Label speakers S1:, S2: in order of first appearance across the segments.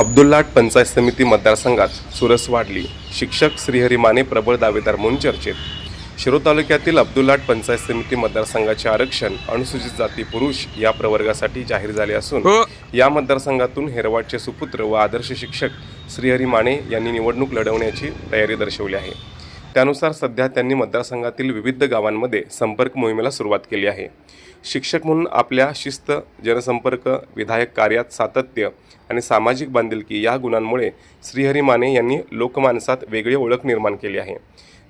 S1: अब्दुल्लाट पंचायत समिती मतदारसंघात चुरस वाढली. शिक्षक श्रीहरी माने प्रबळ दावेदार म्हणून चर्चेत. शिरोळ तालुक्यातील अब्दुल्लाट पंचायत समिती मतदारसंघाचे आरक्षण अनुसूचित जाती पुरुष या प्रवर्गासाठी जाहीर झाले असून या मतदारसंघातून हेरवाडचे सुपुत्र व आदर्श शिक्षक श्रीहरी माने यांनी निवडणूक लढवण्याची तयारी दर्शवली आहे. त्यानुसार सध्या त्यांनी मतदारसंघातील विविध गावांमध्ये संपर्क मोहिमेला सुरुवात केली आहे. शिक्षक म्हणून आपल्या शिस्त जनसंपर्क विधायक कार्यात सातत्य आणि सामाजिक बांधिलकी या गुणांमुळे श्रीहरी माने यांनी लोकमानसात वेगळी ओळख निर्माण केली आहे.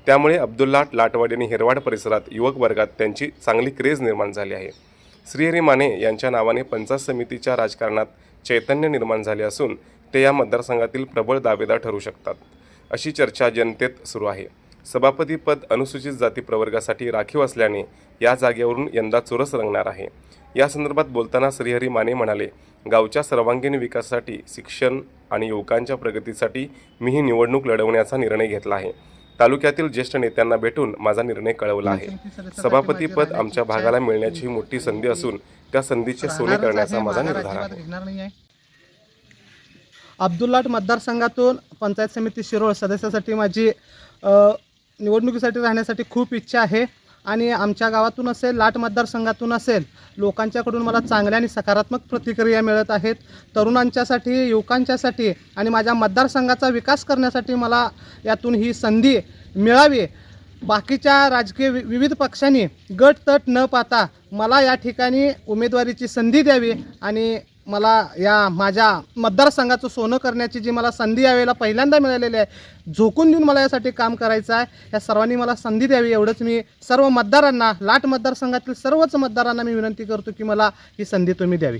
S1: त्यामुळे अब्दुल्ला लाटवाडी आणि हिरवाड परिसरात युवक वर्गात त्यांची चांगली क्रेज निर्माण झाली आहे. श्रीहरी माने यांच्या नावाने पंचायत समितीच्या राजकारणात चैतन्य निर्माण झाले असून ते या मतदारसंघातील प्रबळ दावेदार ठरू शकतात अशी चर्चा जनतेत सुरू आहे. सभापतीपद अनुसूचित जाती प्रवर्गासाठी राखीव असल्याने या जागेवरून यंदा चुरस रंगणार आहे. या संदर्भात बोलताना श्रीहरी माने म्हणाले गावच्या सर्वांगीण विकासासाठी शिक्षण आणि युवकांच्या प्रगतीसाठी मी ही निवडणूक लढवण्याचा निर्णय घेतला आहे. तालुक्यातील ज्येष्ठ नेत्यांना भेटून माझा निर्णय कळवला आहे. सभापतीपद आमच्या भागाला मिळण्याची ही मोठी संधी असून त्या संधीचे सोने करण्याचा माझा निर्धार आहे.
S2: अब्दुल्लाट मतदारसंघातून पंचायत समिती शिरोळ सदस्यासाठी माझी निवडणुकीसाठी राहण्यासाठी खूप इच्छा आहे आणि आमच्या गावातून असेल लाट मतदारसंघातून असेल लोकांच्याकडून मला चांगल्या आणि सकारात्मक प्रतिक्रिया मिळत आहेत. तरुणांच्यासाठी युवकांच्यासाठी आणि माझ्या मतदारसंघाचा विकास करण्यासाठी मला यातून ही संधी मिळावी. बाकीच्या राजकीय वि- विविध पक्षांनी गट तट न पाहता मला या ठिकाणी उमेदवारीची संधी द्यावी आणि मला या माझ्या मतदारसंघाचं सोनं करण्याची जी मला संधी यावेळेला पहिल्यांदा मिळालेली आहे झोकून देऊन मला यासाठी काम करायचं आहे या सर्वांनी मला संधी द्यावी एवढंच मी सर्व मतदारांना लाट मतदारसंघातील सर्वच मतदारांना मी विनंती करतो की मला ही संधी तुम्ही द्यावी.